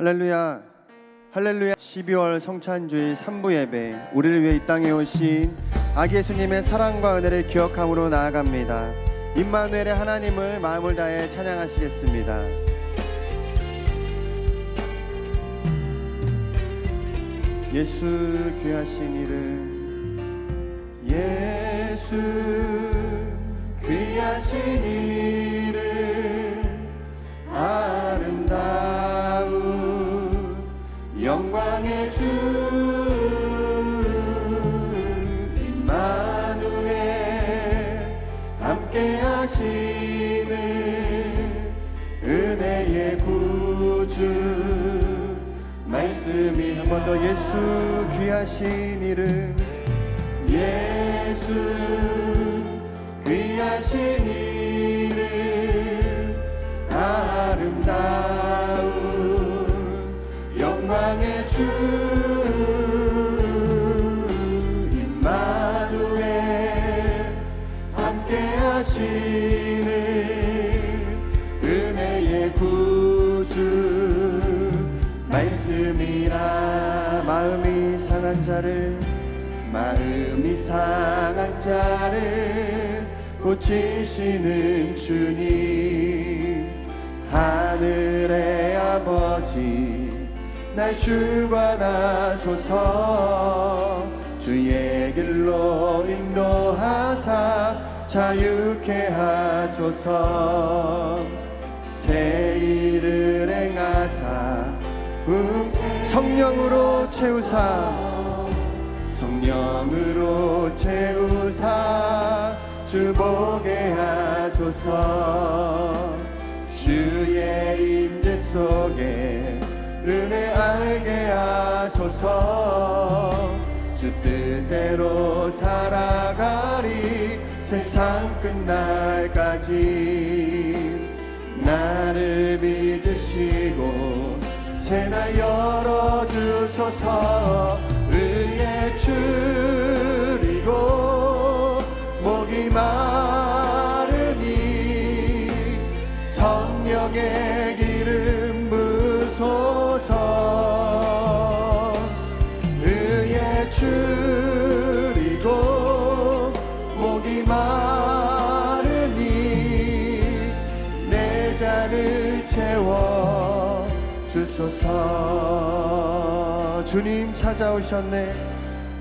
할렐루야. 할렐루야. 12월 성찬주일 3부 예배. 우리를 위해 이 땅에 오신 아기 예수님의 사랑과 은혜를 기억함으로 나아갑니다. 임마누엘의 하나님을 마음을 다해 찬양하시겠습니다. 예수 귀하신 이를 예수 귀하신 이를 말씀이라 마음이 상한 자를 마음이 상한 자를 고치시는 주님 하늘의 아버지 날 주관하소서. 주의 길로 인도하사 자유케 하소서. 새 일을 행하사 음, 성령으로 채우사. 성령으로 채우사 주보게 하소서. 주의 임재 속에 은혜 알게 하소서. 주 뜻대로 살아가리 세상 끝날까지. 나를 믿으시고 새나 열어주소서. 의에 줄 줄이고 목이 마르니 내 잔을 채워 주소서. 주님 찾아오셨네.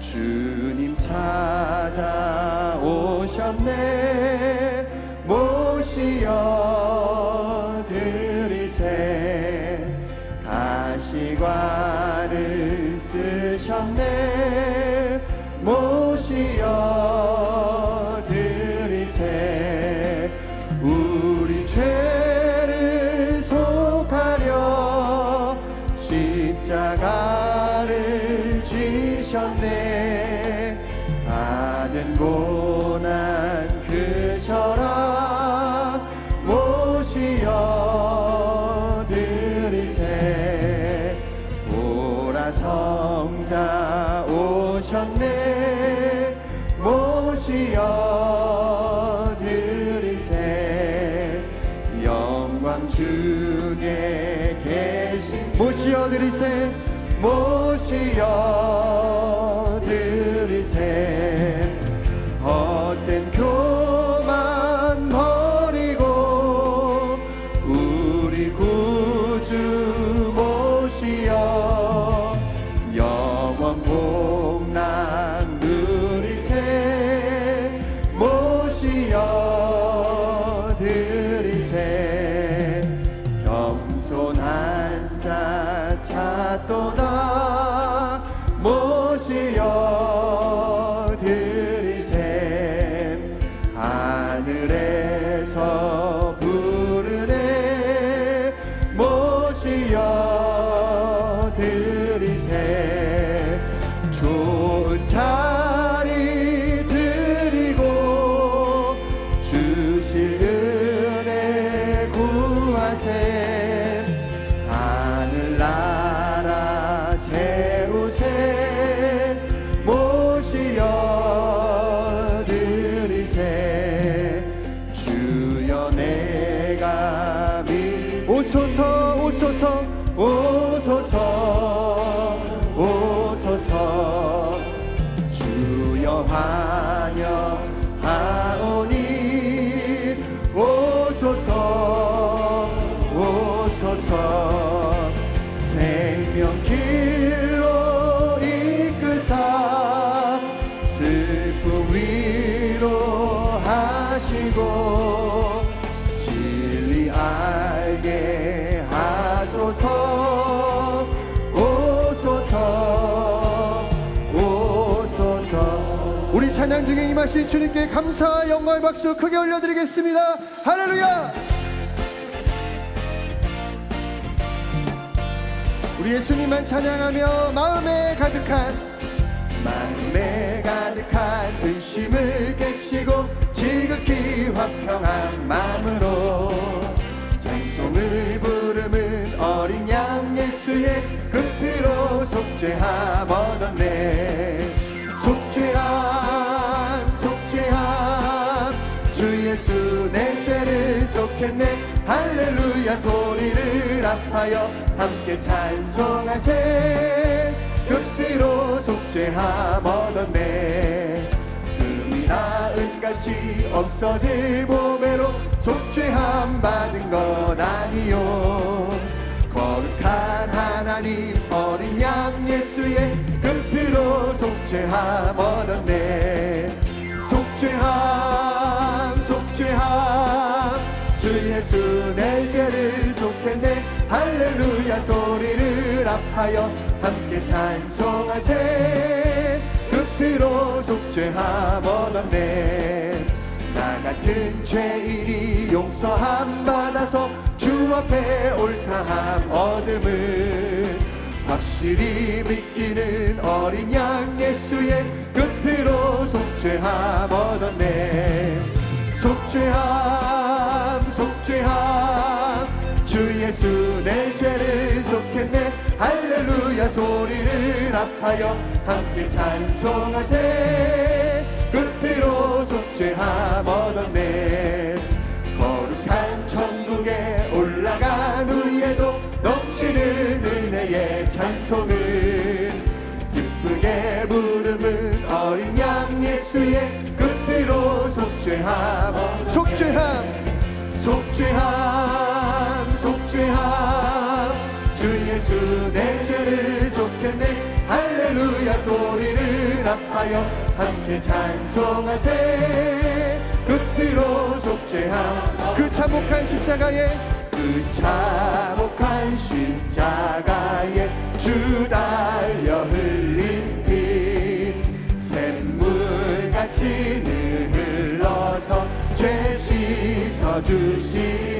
주님 찾아오셨네. 모시어 드리세. 가시관 모시어 드리세? 영광 중 임하신 주님께 감사와 영광의 박수 크게 올려드리겠습니다. 할렐루야! 우리 예수님만 찬양하며 마음에 가득한 마음에 가득한 의심을 깨치고 지극히 화평한 마음으로 찬송을 부르는 어린 양 예수의 그 피로 속죄함 합하여 함께 찬송하세. 그 피로 속죄함 얻었네. 금이나 은같이 없어질 보배로 속죄함 받은 것 아니요. 거룩한 하나님 어린 양 예수의 그 피로 속죄함 얻었네. 속죄함 소리를 합하여 함께 찬송하세 그 피로 속죄함 얻었네. 나 같은 죄인이 용서함 받아서 주 앞에 옳다함 얻음을. 확실히 믿기는 어린 양 예수의 그 피로 속죄함 얻었네. 속죄함 속죄함 주 예수 내 죄를 속했네. 할렐루야 소리를 합하여 함께 찬송하세. 그 피로 속죄함 얻었네. 거룩한 천국에 올라간 후에도 넘치는 은혜의 찬송을 기쁘게 부르는 어린 양 예수의 그 피로 속죄함 속죄함. 속죄함 합하여 함께 찬송하세. 그 피로 속죄함. 그 참혹한 십자가에. 그 참혹한 십자가에 주 달려 흘린 피 샘물같이 늘 흘러서 죄 씻어 주시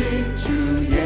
없으신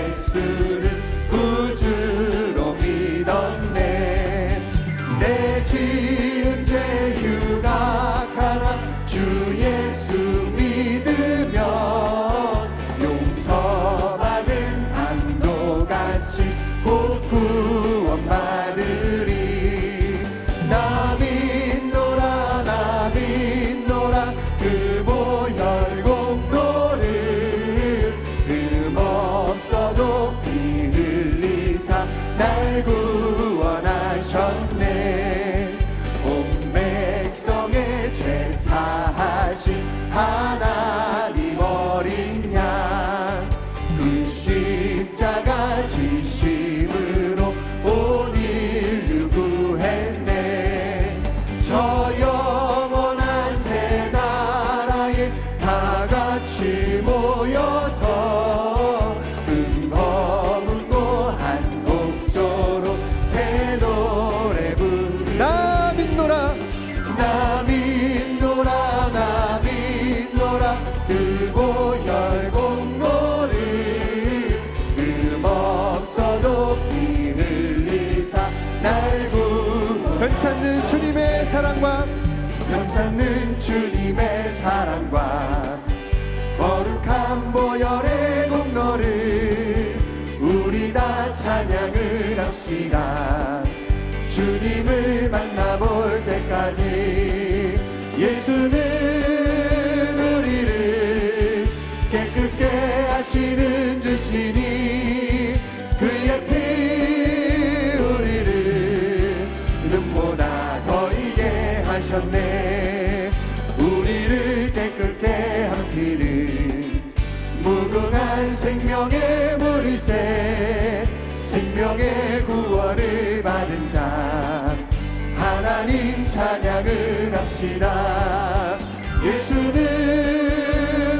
찬양을 합시다. 예수는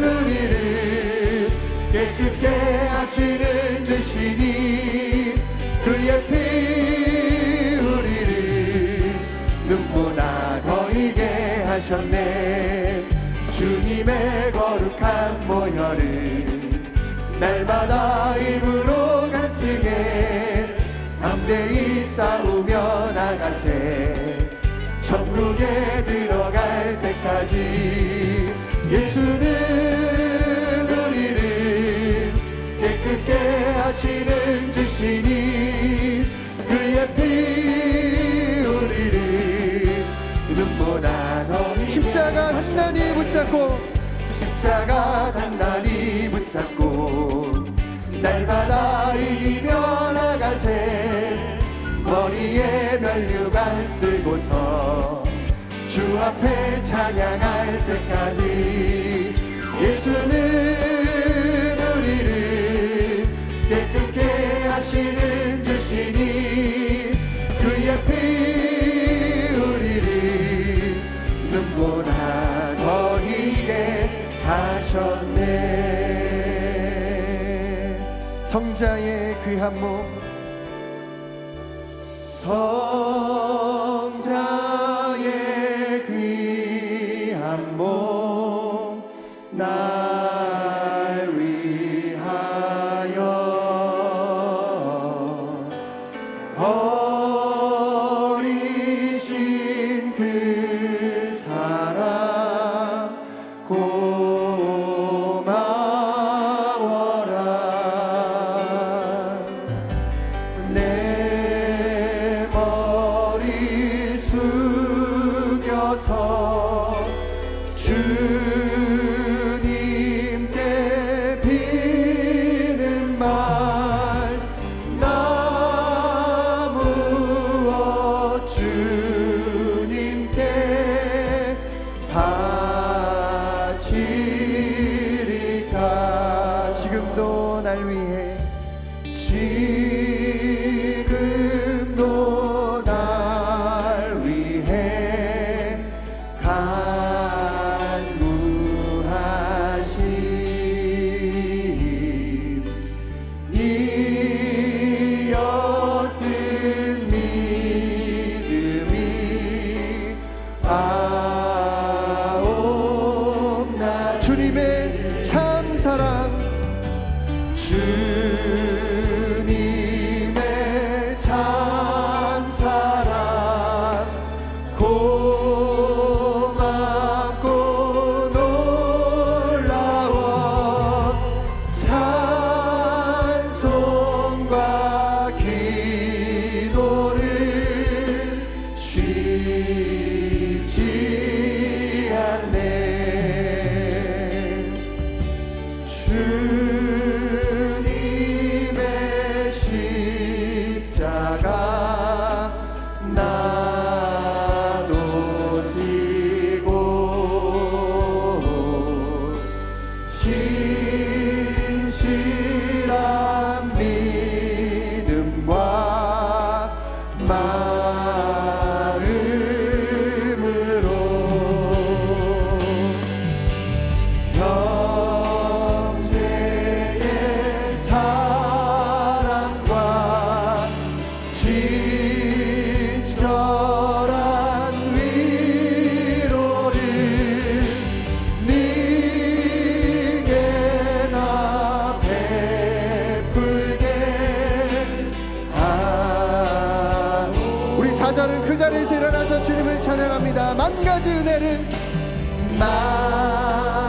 우리를 깨끗게 하시는 주시니 그의 피 우리를 눈보다 더 이게 하셨네. 주님의 거룩한 모혈을 날마다 입으로 간증해 담대히 싸우며 천국에 들어갈 때까지 예수는 우리를 깨끗게 하시는 주시니 그의 피 우리를 눈보다 더 십자가 단단히 붙잡고 십자가 단단히 붙잡고 날마다 이기며 나가세 머리에 면류관 쓰고서 주 앞에 찬양할 때까지 예수는 우리를 깨끗게 하시는 주시니 그의 피 우리를 눈보다 더 희게 하셨네. 성자의 귀한 몸 성 몸 우리 사절은 그 자리에서 일어나서 주님을 찬양합니다. 만 가지 은혜를 만